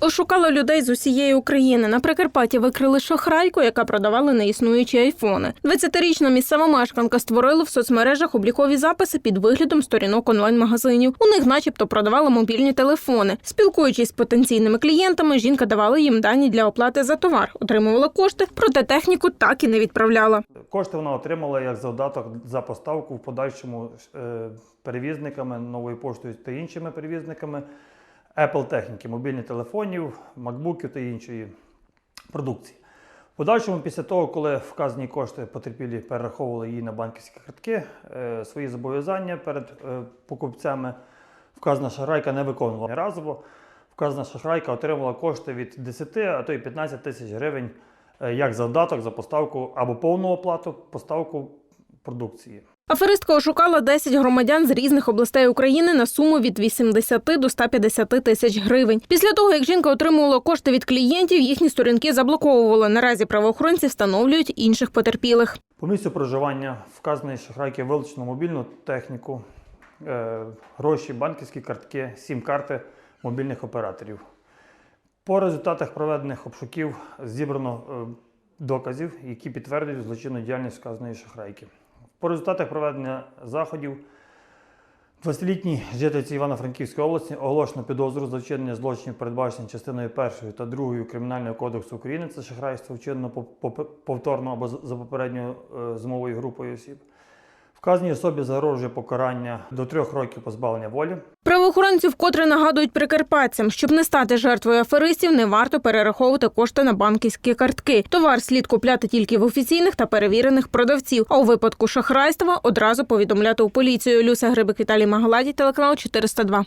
Ошукала людей з усієї України. На Прикарпатті викрили шахрайку, яка продавала неіснуючі айфони. 20-річна місцева мешканка створила в соцмережах облікові записи під виглядом сторінок онлайн-магазинів. У них, начебто, продавала мобільні телефони. Спілкуючись з потенційними клієнтами, жінка давала їм дані для оплати за товар, отримувала кошти, проте техніку так і не відправляла. Кошти вона отримала як завдаток за поставку в подальшому е, перевізниками, новою поштою та іншими перевізниками Apple техніки, мобільних телефонів, макбуків та іншої продукції. В подальшому, після того, коли вказані кошти потерпілі перераховували її на банківські картки, е, свої зобов'язання перед е, покупцями, вказана шахрайка не виконувала разово. Вказана шахрайка отримала кошти від 10, а то й 15 тисяч гривень е, як завдаток за поставку або повну оплату поставку продукції. Аферистка ошукала 10 громадян з різних областей України на суму від 80 до 150 тисяч гривень. Після того, як жінка отримувала кошти від клієнтів, їхні сторінки заблоковували. Наразі правоохоронці встановлюють інших потерпілих. По місцю проживання вказаної шахрайки вилучено мобільну техніку, е, гроші, банківські картки, сім-карти мобільних операторів. По результатах проведених обшуків зібрано е, доказів, які підтверджують злочинну діяльність вказаної шахрайки. По результатах проведення заходів 20-літній жительці Івано-Франківської області оголошено підозру за вчинення злочинів, передбачених частиною 1 та 2 Кримінального кодексу України. Це шахрайство вчинено по- по- повторно або за- за попередньою е, змовою групою осіб. Вказаній особі загрожує покарання до трьох років позбавлення волі. Правоохоронці вкотре нагадують прикарпатцям, щоб не стати жертвою аферистів, не варто перераховувати кошти на банківські картки. Товар слід купляти тільки в офіційних та перевірених продавців. А у випадку шахрайства одразу повідомляти у поліцію. Люся Грибик Віталій Магаладі, телеканал 402.